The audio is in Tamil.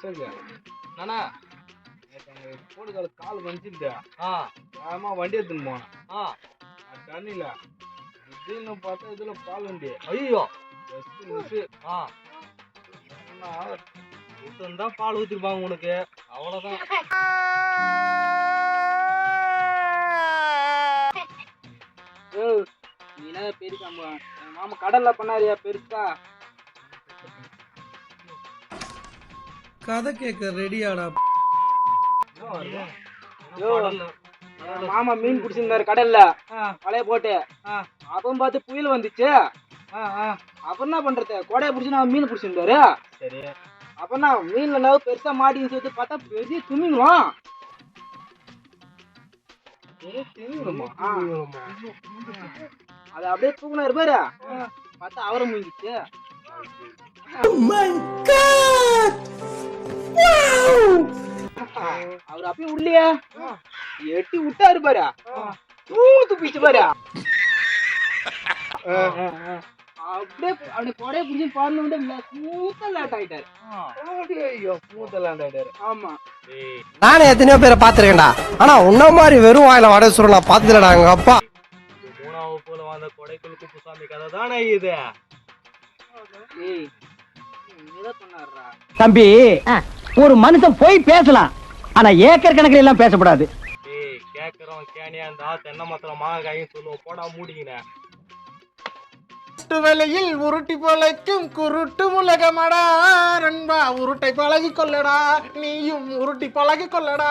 அசோக் நானா போடுகால கால் வந்துச்சுட்டு ஆ வேகமா வண்டி எடுத்துன்னு போனேன். ஆ அது திடீர்னு பார்த்தா இதுல பால் வண்டி. ஐயோ ஜஸ்ட் மிஸ் ஆ தான் பால் ஊத்திருப்பாங்க உனக்கு. அவ்வளவுதான். நீ என்ன பெருசா மாமா கடல்ல பண்ணாரியா பெருசா? கதை கேட்க ரெடியாடா மாமா மீன் பிடிச்சிருந்தாரு கடல்ல வலைய போட்டு. அப்பவும் பார்த்து புயல் வந்துச்சு. அப்புறம் என்ன பண்றது? கொடையை பிடிச்சி நான் மீன் பிடிச்சிருந்தாரு. சரி. அப்ப நான் மீன்ல நான் பெருசா மாட்டின்னு சேர்த்து பார்த்தா பெரிய துமிங்கலாம்? அது அப்படியே தூக்குனாரு பாரு. பார்த்தா அவரை முங்கிச்சு அவர் அப்படியே உள்ளியா? எட்டி விட்டாரு பாரு. தூத்து பிடிச்சு பாரு. அப்படியே அப்படியே கொடையை பிடிச்சி பாருன்னு வந்து ஸ்மூத்தா லேட் ஆயிட்டாரு. ஐயோ மூத்தலாண்டாரு ஆமா. டேய் நானே எத்தனையோ பேரை பார்த்துருக்கேன்டா. ஆனா உன்ன மாதிரி வெறும் வாயில வடை சுருள் நான் பார்த்ததுலடா எங்க அப்பா. மூணாவது போல வந்த கொடைக்குள் குப்புசாமி கதை தானே இது? தம்பி ஒரு மனுஷன் போய் பேசலாம். ஆனா ஏக்கர் கணக்கில் எல்லாம் பேசக்கூடாது டேய் கேக்குறோம் கேனியா இருந்தா தென்னை மரத்துல மாங்காயும் சொல்லுவோம் போடா மூடிக்கினேன் வேலையில் உருட்டி பொழைக்கும் குருட்டு உலகமடா. நண்பா உருட்டை பழகி கொள்ளடா. நீயும் உருட்டி பழகி கொள்ளடா.